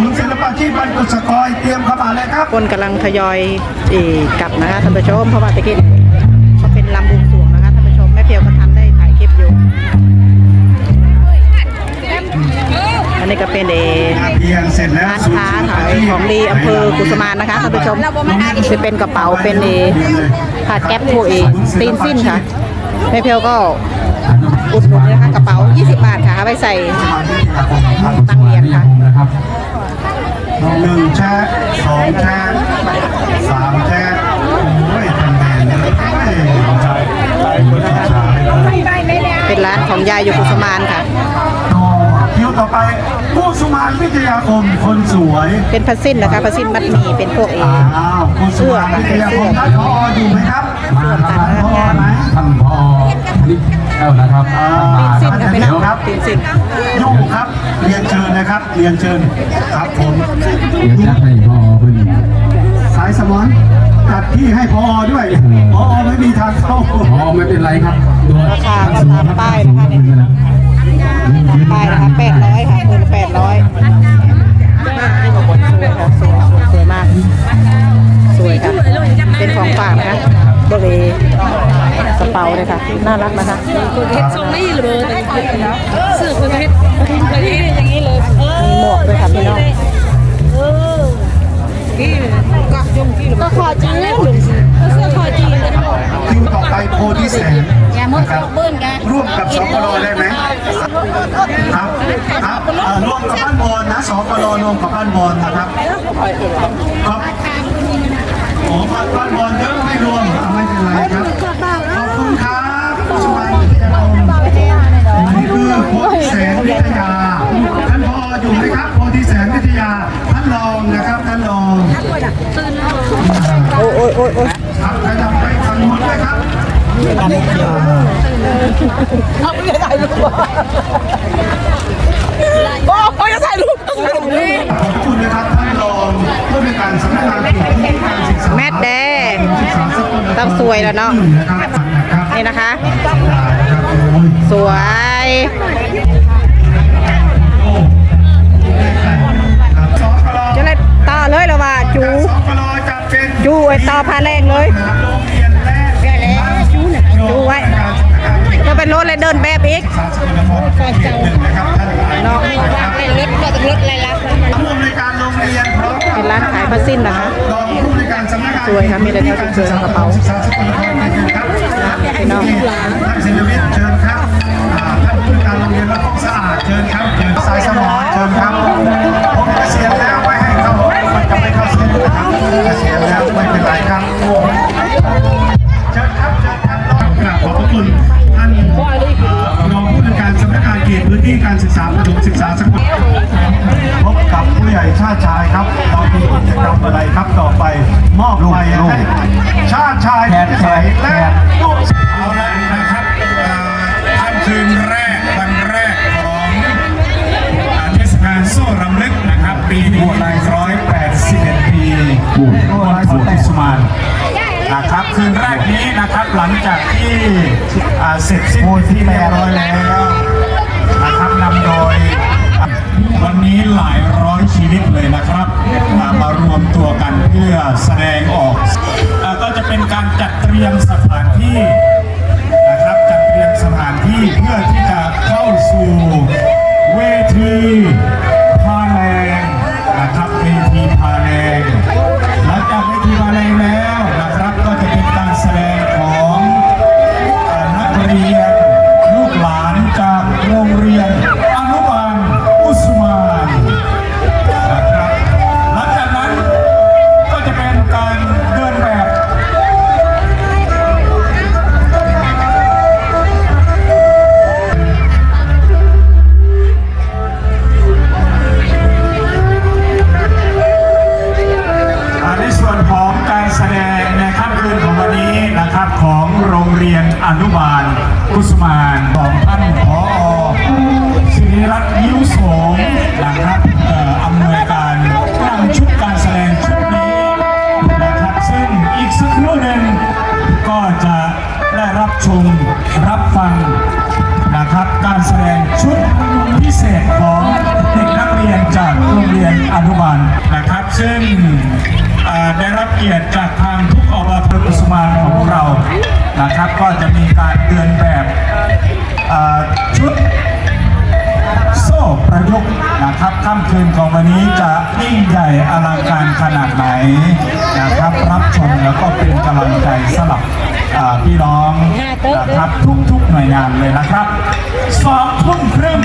ศูนย์ศิลปาชีพบ้านกุศกอยเตรียมเข้ามาเลยครับ คนกำลังทยอยกลับนะคะท่านผู้ชมเพราะว่าตะกี้เขาเป็นลำบวงสวงนะคะท่านผู้ชมแม่เพียวก็ทันได้ถ่ายคลิปอยู่ อันนี้ก็เป็นเอเพียงเสร็จแล้วร้านค้าขายของดีอำเภอกุสมานนะคะท่านผู้ชมจะเป็นกระเป๋าเป็นเอผ้าแก๊ปโทเอตีนสิ้นค่ะแม่เพียวก็ อุดหนุนเลยนะคะกระเป๋า 20 บาทค่ะเอาไปใส่ตั้งเรียนค่ะนะครับหนึ่งแช่สองแช่สามแช่โอ้ยทำแมนเลยโอ้ยคนละชายเป็นร้านของยายอยู่กุสมานค่ะต่อคิวต่อไปผู้สุมานวิทยาคมคนสวย เป็นพัสซินนะคะพัสซินมัดหมีเป็นพวกเออ้าวผู้สุมานวิทยาคมท่านพออยู่ไหมครับมาท่านพอไหมท่านพอนิก แก้วนะครับตีนสิ้นค่ะพี่น้องครับตีนสิ้นยุ่งครับเรียนเชิญนะครับเรียนเชิญครับผมเดี๋ยวจะให้พอเพิ่นสายสมอนจัดที่ให้พอด้วยพอไม่มีทางเข้าพอไม่เป็นไรครับตัวราคาก็ตามป้ายนะคะเนี่ยป้ายนะคะแปดร้อยค่ะคืนแปดร้อยสวยค่ะสวยสวยสวยมากสวยค่ะเป็นของฝากนะคะเบอร์เวกระเป๋าเลยค่ะ น่ารักนะคะเฮ็ดทรงนี่เลยสื้อคนเฮ็ดคนเฮ็ดอย่างนี้เลยมีหมวกด้วยค่ะพี่น้องเออกี่ก็ยงกี่ก็คอจีนแล้วเสื้อคอจีนเลยคิวต่อไปโพธิแสนอย่าหมดนะครับเบิ้ลกันร่วมกับสปรได้ไหมครับครับร่วมกับบ้านบอลนะสปรรวมกับบ้านบอลนะครับครับโอ้บ้านบ้านบอลเยอะไม่รวมไม่เป็นไรครับ โพธิแสนวิทยา ท่านพออยู่ไหมครับโพธิแสนวิทยา ท่านรองนะครับท่านรองโอ้ยโอ้ยโอ้ยครับขยับไปทางนู้นเลยครับโอ้ยจะถ่ายรูปต้องถ่ายรูปขอบคุณนะครับท่านรองผู้ในวยการสำนักงานเขตพื้นการศึกษาแมทแดงต้องสวยแล้วเนาะนี่นะคะ สวย จะเลยต่อเลยแล้วว่าจูจูไอ้ต่อพาแรงเลยจูไว้การสำนักงานเป็นรถเลยเดินแบบอีกนครเขตหนึ่งรับท่านหลเนาะนรถก็ต้องรถอะไรล่ะผู้ในวยการโรงเรียนพร้อมกับเป็นร้านขายผ้าสิ้นนะคะรองผู้ในวยการสำนักงานสวยครับมีแต่แนวสวยๆกระเป๋านครเขตหนึ่งครับพี่น้อง พื้นที่การศึกษาประถมศึกษาสกลพบกับผู้ใหญ่ชาติชายครับเรามีกิจกรรมอะไรครับต่อไป มอบไปให้ชาติชายใสและลูกเอาละนะครับอ่าค่ำคืนแรกวันแรกของอ่าเทศกาลโซ่รำลึกนะครับ ปีนี้181ปีวันโพธิสุมานนะครับคืนแรกนี้นะครับหลังจากที่อ่าเสร็จสิ้นพิธีเรียบร้อยแล้ว หลายร้อยชีวิตเลยนะครับมารวมตัวกันเพื่อแสดงออก ก็จะเป็นการจัดเตรียมสถานที่นะครับจัดเตรียมสถานที่เพื่อที่จะเข้าสู่เวที ไหนนะครับรับชมแล้วก็เป็นกำลังใจสลับพี่น้องนะครับทุกๆหน่วยงานเลยนะครับสองทุ่มครึ่ง